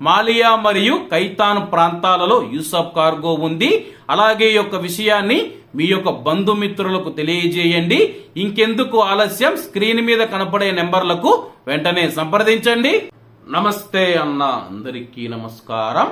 మాలియా మరియు కైతాన్ ప్రాంతాలలో యూసఫ్ కార్గో ఉంది. అలాగే యొక్క విషయాన్ని మీ యొక్క బంధుమిత్రులకు తెలియజేయండి. ఇంకెందుకు ఆలస్యం? స్క్రీన్ మీద కనపడే నెంబర్లకు వెంటనే సంప్రదించండి. నమస్తే అన్న అందరికీ నమస్కారం.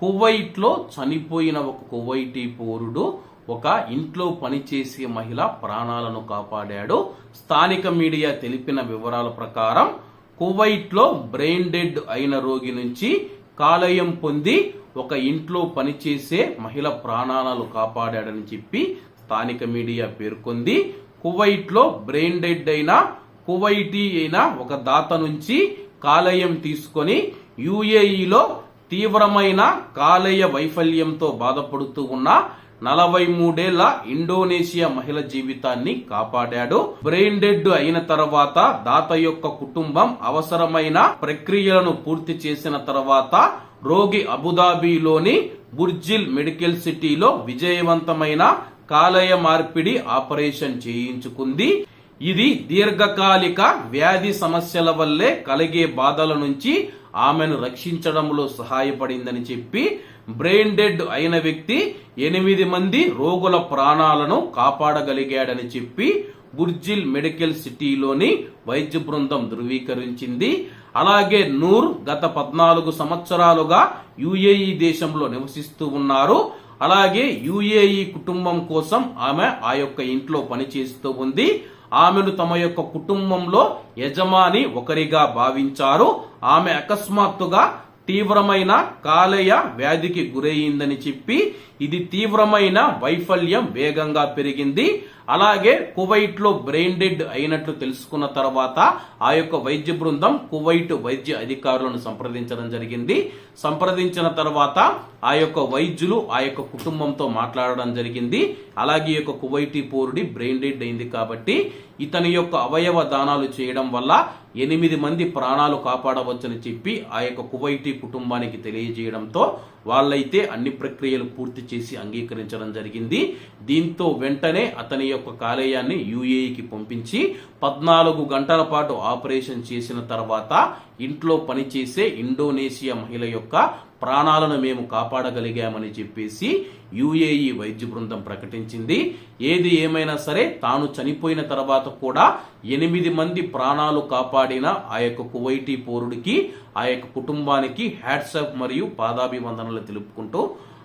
కువైట్లో చనిపోయిన ఒక కువైటీ పౌరుడు ఒక ఇంట్లో పనిచేసే మహిళ ప్రాణాలను కాపాడాడు. స్థానిక మీడియా తెలిపిన వివరాల ప్రకారం కువైట్లో బ్రెయిన్ డెడ్ అయిన రోగి నుంచి కాలేయం పొంది ఒక ఇంట్లో పనిచేసే మహిళ ప్రాణాలను కాపాడాడని చెప్పి స్థానిక మీడియా పేర్కొంది. కువైట్లో బ్రెయిన్ డెడ్ అయిన కువైటీ అయిన ఒక దాత నుంచి కాలేయం తీసుకొని యుఏఈలో తీవ్రమైన కాలేయ వైఫల్యంతో బాధపడుతూ ఉన్న నలభై మూడేళ్ళ ఇండోనేషియా మహిళ జీవితాన్ని కాపాడాడు. బ్రెయిన్ డెడ్ అయిన తర్వాత దాత యొక్క కుటుంబం అవసరమైన ప్రక్రియలను పూర్తి చేసిన తర్వాత రోగి అబుదాబిలోని బుర్జిల్ మెడికల్ సిటీలో విజయవంతమైన కాలేయ మార్పిడి ఆపరేషన్ చేయించుకుంది. ఇది దీర్ఘకాలిక వ్యాధి సమస్యల వల్లే కలిగే బాధల నుంచి ఆమెను రక్షించడంలో సహాయపడిందని చెప్పి బ్రెయిన్ డెడ్ అయిన వ్యక్తి ఎనిమిది మంది రోగుల ప్రాణాలను కాపాడగలిగాడని చెప్పి బుర్జిల్ మెడికల్ సిటీలోని వైద్య బృందం ధృవీకరించింది. అలాగే నూర్ గత పద్నాలుగు సంవత్సరాలుగా యుఏఈ దేశంలో నివసిస్తూ ఉన్నారు. అలాగే యుఏఈ కుటుంబం కోసం ఆమె ఆ యొక్క ఇంట్లో పనిచేస్తూ ఉంది. ఆమెను తమ యొక్క కుటుంబంలో యజమాని ఒకరిగా భావించారు. ఆమె అకస్మాత్తుగా తీవ్రమైన కాలేయ వ్యాధికి గురయ్యిందని చెప్పి ఇది తీవ్రమైన వైఫల్యం వేగంగా పెరిగింది. అలాగే కువైట్లో బ్రెయిన్ డెడ్ అయినట్లు తెలుసుకున్న తర్వాత ఆ యొక్క వైద్య బృందం కువైట్ వైద్య అధికారులను సంప్రదించడం జరిగింది. సంప్రదించిన తర్వాత ఆ యొక్క వైద్యులు ఆ యొక్క కుటుంబంతో మాట్లాడడం జరిగింది. అలాగే ఈ యొక్క కువైటీ పౌరుడి బ్రెయిన్ డెడ్ అయింది కాబట్టి ఇతని యొక్క అవయవ దానాలు చేయడం వల్ల ఎనిమిది మంది ప్రాణాలు కాపాడవచ్చని చెప్పి ఆ యొక్క కువైటీ కుటుంబానికి తెలియజేయడంతో వాళ్ళైతే అన్ని ప్రక్రియలు పూర్తి చేసి అంగీకరించడం జరిగింది. దీంతో వెంటనే అతని యొక్క కాలేయాన్ని యుఏఈకి పంపించి పద్నాలుగు గంటల పాటు ఆపరేషన్ చేసిన తర్వాత ఇంట్లో పనిచేసే ఇండోనేషియా మహిళ యొక్క ప్రాణాలను మేము కాపాడగలిగామని చెప్పేసి యుఏఈ వైద్య బృందం ప్రకటించింది. ఏది ఏమైనా సరే తాను చనిపోయిన తర్వాత కూడా ఎనిమిది మంది ప్రాణాలు కాపాడిన ఆ యొక్క కువైటీ పౌరుడికి ఆ యొక్క కుటుంబానికి హ్యాట్సప్ మరియు పాదాభివందనలు తెలుపుకుంటూ